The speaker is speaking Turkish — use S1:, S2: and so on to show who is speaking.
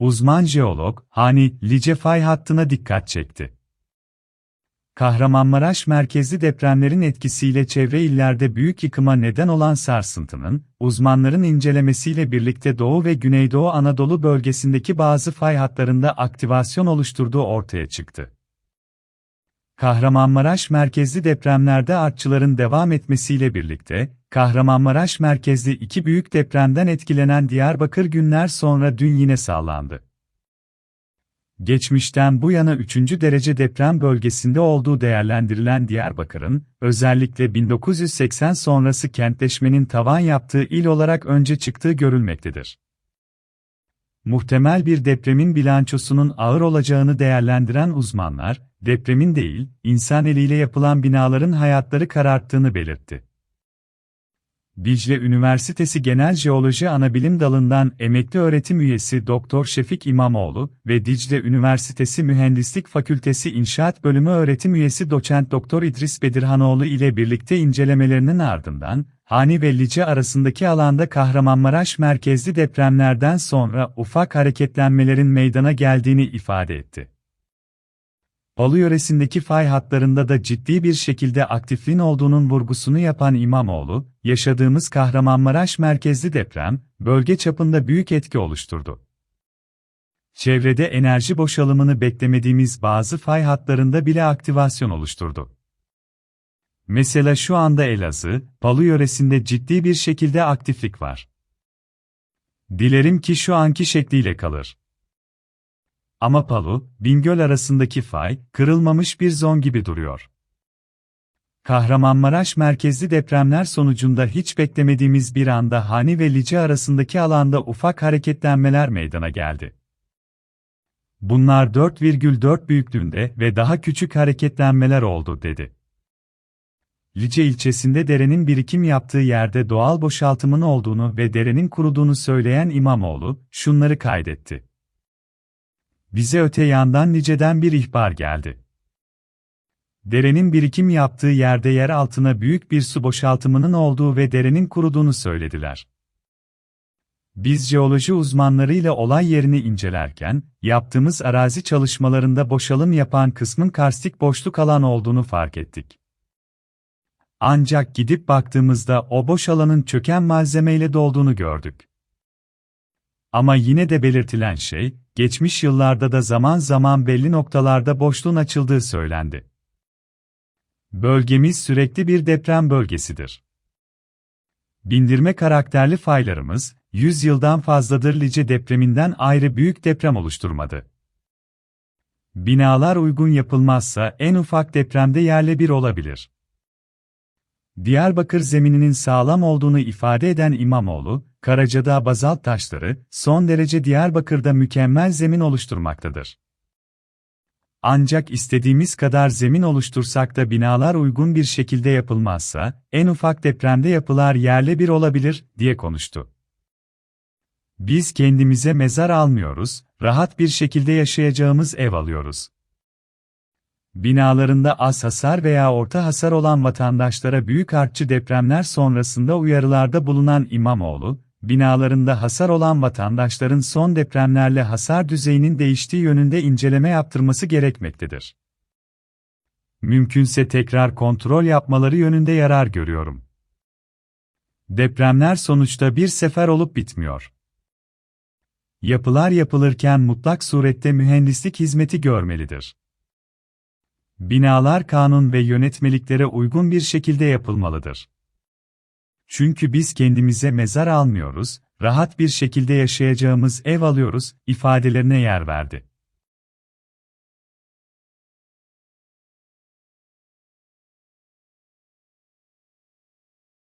S1: Uzman jeolog, Hani Lice fay hattına dikkat çekti. Kahramanmaraş merkezli depremlerin etkisiyle çevre illerde büyük yıkıma neden olan sarsıntının, uzmanların incelemesiyle birlikte Doğu ve Güneydoğu Anadolu bölgesindeki bazı fay hatlarında aktivasyon oluşturduğu ortaya çıktı. Kahramanmaraş merkezli depremlerde artçıların devam etmesiyle birlikte, Kahramanmaraş merkezli iki büyük depremden etkilenen Diyarbakır günler sonra dün yine sağlandı. Geçmişten bu yana 3. derece deprem bölgesinde olduğu değerlendirilen Diyarbakır'ın, özellikle 1980 sonrası kentleşmenin tavan yaptığı il olarak önce çıktığı görülmektedir. Muhtemel bir depremin bilançosunun ağır olacağını değerlendiren uzmanlar, depremin değil, insan eliyle yapılan binaların hayatları kararttığını belirtti. Dicle Üniversitesi Genel Jeoloji Anabilim Dalı'ndan emekli öğretim üyesi Doktor Şefik İmamoğlu ve Dicle Üniversitesi Mühendislik Fakültesi İnşaat Bölümü öğretim üyesi Doçent Doktor İdris Bedirhanoğlu ile birlikte incelemelerinin ardından, Hani ve Lice arasındaki alanda Kahramanmaraş merkezli depremlerden sonra ufak hareketlenmelerin meydana geldiğini ifade etti. Bolu yöresindeki fay hatlarında da ciddi bir şekilde aktifliğin olduğunun vurgusunu yapan İmamoğlu, yaşadığımız Kahramanmaraş merkezli deprem, bölge çapında büyük etki oluşturdu. Çevrede enerji boşalımını beklemediğimiz bazı fay hatlarında bile aktivasyon oluşturdu. Mesela şu anda Elazığ, Palu yöresinde ciddi bir şekilde aktiflik var. Dilerim ki şu anki şekliyle kalır. Ama Palu, Bingöl arasındaki fay, kırılmamış bir zon gibi duruyor. Kahramanmaraş merkezli depremler sonucunda hiç beklemediğimiz bir anda Hani ve Lice arasındaki alanda ufak hareketlenmeler meydana geldi. Bunlar 4,4 büyüklüğünde ve daha küçük hareketlenmeler oldu dedi. Lice ilçesinde derenin birikim yaptığı yerde doğal boşaltımın olduğunu ve derenin kuruduğunu söyleyen İmamoğlu, şunları kaydetti. Bize öte yandan Lice'den bir ihbar geldi. Derenin birikim yaptığı yerde yer altına büyük bir su boşaltımının olduğu ve derenin kuruduğunu söylediler. Biz jeoloji uzmanlarıyla olay yerini incelerken, yaptığımız arazi çalışmalarında boşalım yapan kısmın karstik boşluk alan olduğunu fark ettik. Ancak gidip baktığımızda o boş alanın çöken malzemeyle dolduğunu gördük. Ama yine de belirtilen şey, geçmiş yıllarda da zaman zaman belli noktalarda boşluğun açıldığı söylendi. Bölgemiz sürekli bir deprem bölgesidir. Bindirme karakterli faylarımız, 100 yıldan fazladır Lice depreminden ayrı büyük deprem oluşturmadı. Binalar uygun yapılmazsa en ufak depremde yerle bir olabilir. Diyarbakır zemininin sağlam olduğunu ifade eden İmamoğlu, Karacadağ bazalt taşları, son derece Diyarbakır'da mükemmel zemin oluşturmaktadır. Ancak istediğimiz kadar zemin oluştursak da binalar uygun bir şekilde yapılmazsa, en ufak depremde yapılar yerle bir olabilir, diye konuştu. Biz kendimize mezar almıyoruz, rahat bir şekilde yaşayacağımız ev alıyoruz. Binalarında az hasar veya orta hasar olan vatandaşlara büyük artçı depremler sonrasında uyarılarda bulunan İmamoğlu, binalarında hasar olan vatandaşların son depremlerle hasar düzeyinin değiştiği yönünde inceleme yaptırması gerekmektedir. Mümkünse tekrar kontrol yapmaları yönünde yarar görüyorum. Depremler sonuçta bir sefer olup bitmiyor. Yapılar yapılırken mutlak surette mühendislik hizmeti görmelidir. Binalar kanun ve yönetmeliklere uygun bir şekilde yapılmalıdır. Çünkü biz kendimize mezar almıyoruz, rahat bir şekilde yaşayacağımız ev alıyoruz, ifadelerine yer verdi.